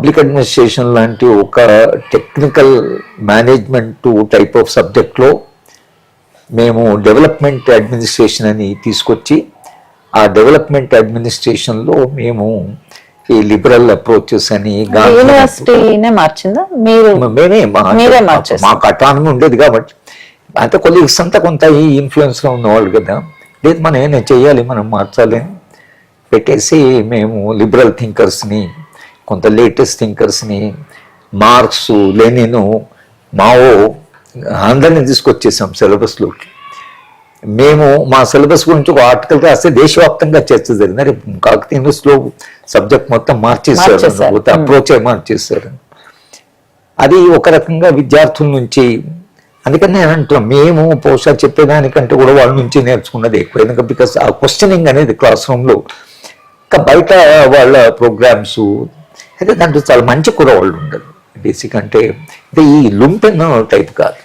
Public administration లాంటి ఒక technical management type of సబ్జెక్ట్లో మేము డెవలప్మెంట్ అడ్మినిస్ట్రేషన్ అని తీసుకొచ్చి ఆ డెవలప్మెంట్ అడ్మినిస్ట్రేషన్లో మేము ఈ లిబరల్ అప్రోచెస్ అని మార్చిందా మీరు మేమే. మాకు అటానమీ ఉండేది కాబట్టి అంత కొలీగ్స్ అంతా కొంత ఈ ఇన్ఫ్లుయెన్స్లో ఉన్నవాళ్ళు కదా లేదు మనం ఏమైనా చేయాలి మనం మార్చాలి పెట్టేసి మేము లిబరల్ థింకర్స్ని కొంత లేటెస్ట్ థింకర్స్ని మార్క్స్ లెనిను మావో అందరిని తీసుకొచ్చేసాం సిలబస్లోకి. మేము మా సిలబస్ గురించి ఒక ఆర్టికల్ రాస్తే దేశవ్యాప్తంగా చర్చ జరిగింది. అరే కాకతీయ యూనివర్సిటీలో సబ్జెక్ట్ మొత్తం. మార్చేశారు. అప్రోచ్ మార్చేశారు. అది ఒక రకంగా విద్యార్థుల నుంచి అందుకని నేను అంటున్నాను మేము బహుశా చెప్పేదానికంటే కూడా వాళ్ళ నుంచి నేర్చుకున్నది ఎక్కువ. ఎందుకంటే బికాస్ ఆ క్వశ్చనింగ్ అనేది క్లాస్ రూమ్లో ఇంకా బయట వాళ్ళ ప్రోగ్రామ్స్ అయితే దాంట్లో చాలా మంచి కూర వాళ్ళు ఉండదు బేసిక్ అంటే అంటే ఈ లుంపెన్ టైప్ కాదు.